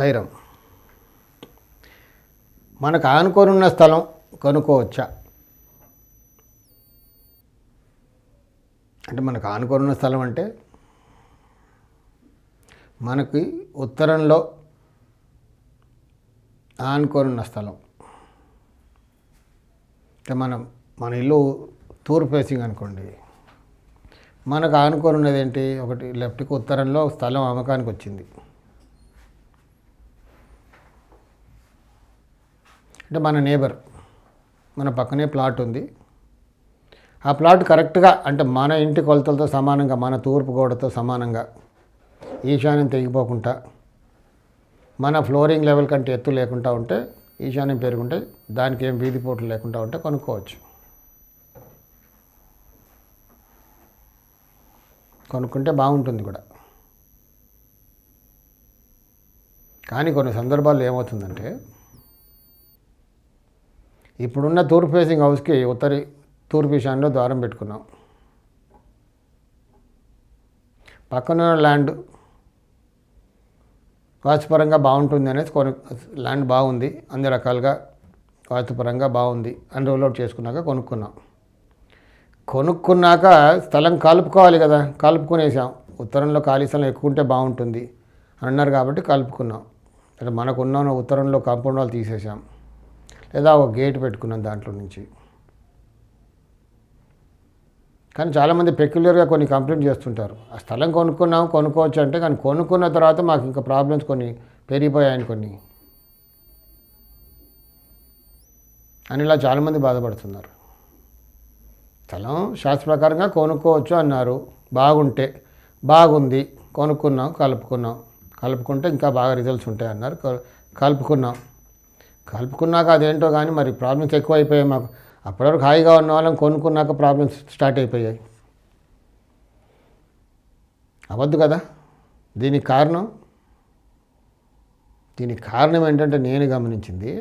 సైరం మనకు ఆనుకొని ఉన్న స్థలం కొనుక్కోవచ్చా? అంటే మనకు ఆనుకొని ఉన్న స్థలం అంటే మనకి ఉత్తరంలో ఆనుకొని ఉన్న స్థలం. అంటే మనం మన ఇల్లు తూర్పు ఫేసింగ్ అనుకోండి. మనకు ఆనుకోనున్నది ఏంటి? ఒకటి లెఫ్ట్కి ఉత్తరంలో స్థలం అమ్మకానికి వచ్చింది అంటే మన నేబర్ మన పక్కనే ప్లాట్ ఉంది. ఆ ప్లాట్ కరెక్ట్గా అంటే మన ఇంటి కొలతలతో సమానంగా మన తూర్పు గోడతో సమానంగా ఈశాన్యం తెగిపోకుండా మన ఫ్లోరింగ్ లెవెల్ కంటే ఎత్తు లేకుండా ఉంటే ఈశాన్యం పెరుగుంటే దానికి ఏం వీధి పోట్లు లేకుండా ఉంటే కొనుక్కోవచ్చు. కొనుక్కుంటే బాగుంటుంది కూడా. కానీ కొన్ని సందర్భాల్లో ఏమవుతుందంటే ఇప్పుడున్న తూర్పు ఫేసింగ్ హౌస్కి ఉత్తరి తూర్పు ఈశాన్యంలో ద్వారం పెట్టుకున్నాం. పక్కన ల్యాండ్ వాస్తుపరంగా బాగుంటుంది అనేది కొను ల్యాండ్ బాగుంది. అన్ని రకాలుగా వాస్తుపరంగా బాగుంది. అని రోల్అవుట్ చేసుకున్నాక కొనుక్కున్నాం. కొనుక్కున్నాక స్థలం కలుపుకోవాలి కదా కలుపుకునేసాం. ఉత్తరంలో ఖాళీ స్థలం ఎక్కువ ఉంటే బాగుంటుంది అని అన్నారు కాబట్టి కలుపుకున్నాం. అంటే మనకున్న ఉత్తరంలో కాంపౌండ్ వాళ్ళు తీసేసాం. లేదా ఒక గేట్ పెట్టుకున్నాం దాంట్లో నుంచి. కానీ చాలామంది పెక్యులర్గా కొన్ని కంప్లైంట్ చేస్తుంటారు. ఆ స్థలం కొనుక్కున్నాం కొనుక్కోవచ్చు అంటే కానీ కొనుక్కున్న తర్వాత మాకు ఇంకా ప్రాబ్లమ్స్ కొన్ని పెరిగిపోయాయని కొన్ని. అని ఇలా చాలామంది బాధపడుతున్నారు. స్థలం శాస్త్ర ప్రకారంగా కొనుక్కోవచ్చు అన్నారు. బాగుంటే బాగుంది కొనుక్కున్నాం కలుపుకున్నాం. కలుపుకుంటే ఇంకా బాగా రిజల్ట్స్ ఉంటాయి అన్నారు కలుపుకున్నాం. కలుపుకున్నాక అదేంటో కానీ మరి ప్రాబ్లమ్స్ ఎక్కువ అయిపోయాయి మాకు. అప్పటివరకు హాయిగా ఉన్న వాళ్ళం కొనుక్కున్నాక ప్రాబ్లమ్స్ స్టార్ట్ అయిపోయాయి. అవద్దు కదా. దీనికి కారణం? దీనికి కారణం ఏంటంటే నేను గమనించింది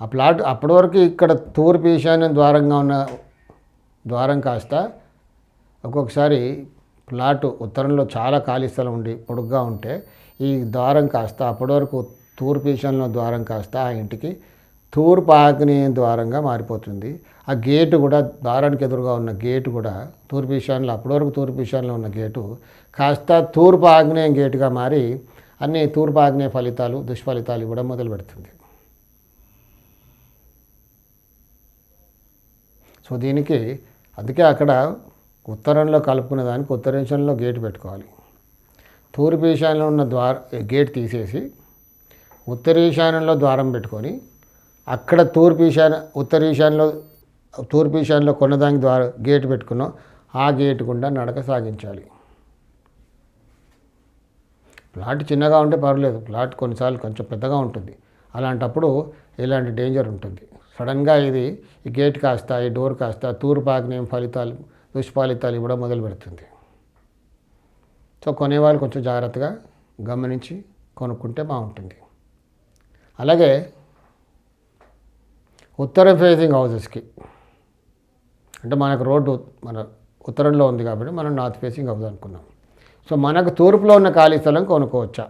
ఆ ప్లాట్ అప్పటి వరకు ఇక్కడ తూర్పు ఈశాన్యం ద్వారంగా ఉన్న ద్వారం కాస్త ఒక్కొక్కసారి ప్లాటు ఉత్తరంలో చాలా ఖాళీ స్థలం ఉండి పొడుగ్గా ఉంటే ఈ ద్వారం కాస్త అప్పటి వరకు తూర్పు ఈశాన్యంలో ద్వారం కాస్త ఆ ఇంటికి తూర్పు ఆగ్నేయం ద్వారంగా మారిపోతుంది. ఆ గేటు కూడా ద్వారానికి ఎదురుగా ఉన్న గేటు కూడా తూర్పు ఈశాన్యంలో అప్పటి వరకు తూర్పు ఈశాన్యంలో ఉన్న గేటు కాస్త తూర్పు ఆగ్నేయం గేటుగా మారి అన్ని తూర్పు ఆగ్నేయ ఫలితాలు దుష్ఫలితాలు ఇవ్వడం మొదలు పెడుతుంది. సో దీనికి అందుకే అక్కడ ఉత్తరంలో కలుపుకునే దానికి ఉత్తర గేటు పెట్టుకోవాలి. తూర్పు ఈశాన్యంలో ఉన్న ద్వార గేట్ తీసేసి ఉత్తర ఈశాన్యంలో ద్వారం పెట్టుకొని అక్కడ తూర్పు ఈశాన్య ఉత్తర ఈశాన్యంలో తూర్పు ఈశాన్యంలో కొన్నదానికి ద్వారా గేట్ పెట్టుకున్నాం. ఆ గేటు గుండా నడక సాగించాలి. ప్లాట్ చిన్నగా ఉంటే పర్లేదు ప్లాట్ కొన్నిసార్లు కొంచెం పెద్దగా ఉంటుంది. అలాంటప్పుడు ఇలాంటి డేంజర్ ఉంటుంది. సడన్గా ఇది ఈ గేట్ కాస్త ఈ డోర్ కాస్త తూర్పు ఆగ్నేయం ఫలితాలు దుష్ఫలితాలు ఇవ్వడం మొదలు పెడుతుంది. సో కొనేవాళ్ళు కొంచెం జాగ్రత్తగా గమనించి కొనుక్కుంటే బాగుంటుంది. అలాగే ఉత్తర ఫేసింగ్ హౌసెస్కి అంటే మనకు రోడ్డు మన ఉత్తరంలో ఉంది కాబట్టి మనం నార్త్ ఫేసింగ్ హౌస్ అనుకున్నాం. సో మనకు తూర్పులో ఉన్న ఖాళీ స్థలం కొనుక్కోవచ్చా?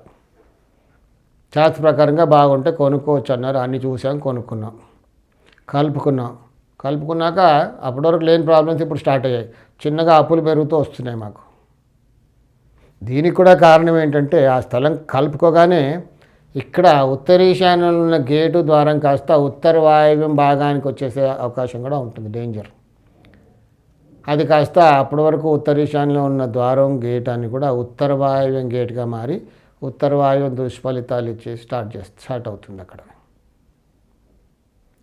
శాస్త్ర ప్రకారంగా బాగుంటే కొనుక్కోవచ్చు అన్నారు. అన్ని చూసాం కొనుక్కున్నాం. కలుపుకున్నాం. కలుపుకున్నాక అప్పటివరకు లేని ప్రాబ్లమ్స్ ఇప్పుడు స్టార్ట్ అయ్యాయి. చిన్నగా అప్పులు పెరుగుతూ వస్తున్నాయి మాకు. దీనికి కూడా కారణం ఏంటంటే ఆ స్థలం కలుపుకోగానే ఇక్కడ ఉత్తర ఈశాన్యంలో ఉన్న గేటు ద్వారం కాస్త ఉత్తర వాయువ్యం భాగానికి వచ్చేసే అవకాశం కూడా ఉంటుంది డేంజర్ అది కాస్త అప్పటి వరకు ఉత్తర ఈశాన్యంలో ఉన్న ద్వారం గేట్ అని కూడా ఉత్తర వాయువ్యం గేట్గా మారి ఉత్తర వాయువ్యం దుష్ఫలితాలు ఇచ్చి స్టార్ట్ చేస్తే స్టార్ట్ అవుతుంది అక్కడ.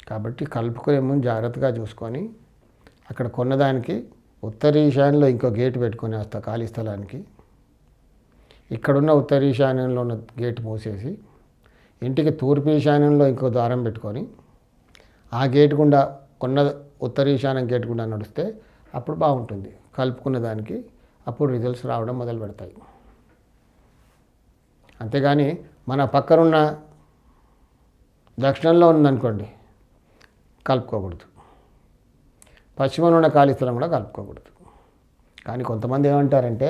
కాబట్టి కలుపుకునే ముందు జాగ్రత్తగా చూసుకొని అక్కడ కొన్నదానికి ఉత్తర ఈశాన్యంలో ఇంకో గేట్ పెట్టుకొని వస్తా ఖాళీ స్థలానికి ఇక్కడున్న ఉత్తర ఈశాన్యంలో ఉన్న గేట్ మూసేసి ఇంటికి తూర్పు ఈశాన్యంలో ఇంకో ద్వారం పెట్టుకొని ఆ గేట్ గుండా కొన్న ఉత్తర ఈశాన్యం గేట్ గుండా నడిస్తే అప్పుడు బాగుంటుంది. కలుపుకున్న దానికి అప్పుడు రిజల్ట్స్ రావడం మొదలు పెడతాయి. అంతేగాని మన పక్కనున్న దక్షిణంలో ఉందనుకోండి కలుపుకోకూడదు. పశ్చిమంలో ఉన్న ఖాళీ స్థలం కూడా కలుపుకోకూడదు. కానీ కొంతమంది ఏమంటారంటే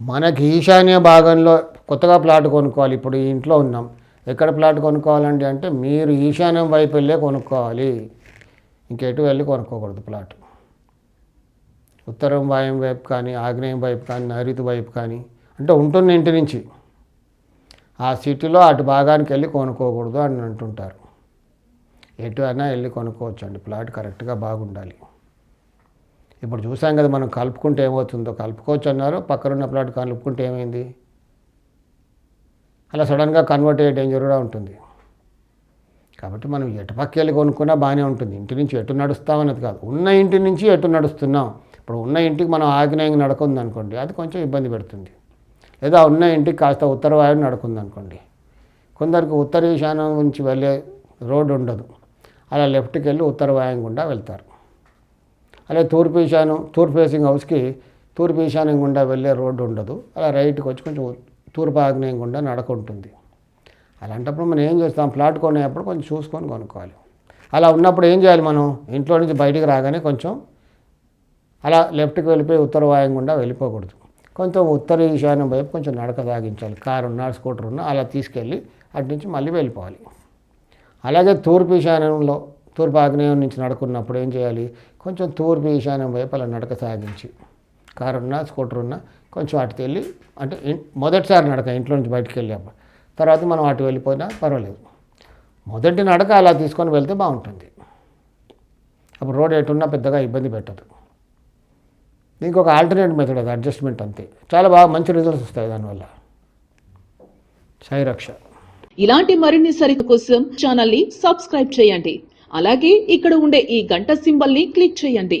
మనకి ఈశాన్య భాగంలో కొత్తగా ప్లాట్ కొనుక్కోవాలి ఇప్పుడు ఈ ఇంట్లో ఉన్నాం. ఎక్కడ ప్లాట్ కొనుక్కోవాలండి అంటే మీరు ఈశాన్యం వైపు వెళ్ళే కొనుక్కోవాలి. ఇంకెటు వెళ్ళి కొనుక్కోకూడదు ప్లాట్. ఉత్తరం వాయం వైపు కానీ ఆగ్నేయం వైపు కానీ నైరుతి వైపు కానీ అంటే ఉంటుంది ఇంటి నుంచి. ఆ సిటీలో అటు భాగానికి వెళ్ళి కొనుక్కోకూడదు అని అంటుంటారు. ఎటు అయినా వెళ్ళి కొనుక్కోవచ్చు అండి ప్లాట్ కరెక్ట్గా బాగుండాలి. ఇప్పుడు చూసాం కదా మనం కలుపుకుంటే ఏమవుతుందో. కలుపుకోవచ్చు అన్నారు. పక్కనున్న ప్లాట్ కలుపుకుంటే ఏమైంది? అలా సడన్గా కన్వర్ట్ అయ్యే డేంజర్ కూడా ఉంటుంది. కాబట్టి మనం ఎటు పక్క వెళ్ళి కొనుక్కున్నా బాగానే ఉంటుంది. ఇంటి నుంచి ఎటు నడుస్తామనేది కాదు. ఉన్న ఇంటి నుంచి ఎటు నడుస్తున్నాం. ఇప్పుడు ఉన్న ఇంటికి మనం ఆగ్నేయంగా నడకుంది అనుకోండి అది కొంచెం ఇబ్బంది పెడుతుంది. లేదా ఉన్న ఇంటికి కాస్త ఉత్తరవాయువు నడుకుందనుకోండి. నడుకుంది అనుకోండి కొందరికి ఉత్తర ఈశాన్యం నుంచి వెళ్ళే రోడ్డు ఉండదు. అలా లెఫ్ట్కి వెళ్ళి ఉత్తరవాయం గుండా వెళ్తారు. అలాగే తూర్పు ఈశాన్యం తూర్పు ఫేసింగ్ హౌస్కి తూర్పు ఈశాన్యం గుండా వెళ్ళే రోడ్డు ఉండదు. అలా రైట్కి వచ్చి కొంచెం తూర్పు ఆగ్నేయం గుండా నడక ఉంటుంది అలాంటప్పుడు మనం ఏం చేస్తాం? ప్లాట్ కొనేటప్పుడు కొంచెం చూసుకొని కొనుక్కోవాలి. అలా ఉన్నప్పుడు ఏం చేయాలి మనం? ఇంట్లో నుంచి బయటికి రాగానే కొంచెం అలా లెఫ్ట్కి వెళ్ళిపోయి ఉత్తర వాయం గుండా వెళ్ళిపోకూడదు. కొంచెం ఉత్తర ఈశాన్యం వైపు కొంచెం నడక సాగించాలి. కారు ఉన్నా స్కూటర్ ఉన్నా అలా తీసుకెళ్ళి అటు నుంచి మళ్ళీ వెళ్ళిపోవాలి. అలాగే తూర్పు ఈశాన్యంలో తూర్పు ఆగ్నేయం నుంచి నడుకున్నప్పుడు ఏం చేయాలి? కొంచెం తూర్పు ఈశాన్యం వైపు అలా నడక సాగించి కారు ఉన్నా స్కూటర్ ఉన్నా కొంచెం అటు వెళ్ళి అంటే మొదటిసారి నడక ఇంట్లో నుంచి బయటికి వెళ్ళాము తర్వాత మనం అటు వెళ్ళిపోయినా పర్వాలేదు. మొదటి నడక అలా తీసుకొని వెళ్తే బాగుంటుంది. అప్పుడు రోడ్ ఎటున్నా పెద్దగా ఇబ్బంది పెట్టదు. దీనికి ఒక ఆల్టర్నేట్ మెథడ్ అది అడ్జస్ట్మెంట్ అంతే. చాలా బాగా మంచి రిజల్ట్స్ వస్తాయి దానివల్ల. సాయి రక్ష ఇలాంటి మరిన్ని సరికు కోసం ఛానల్ని సబ్స్క్రైబ్ చేయండి. అలాగే ఇక్కడ ఉండే ఈ గంట సింబల్ని క్లిక్ చేయండి.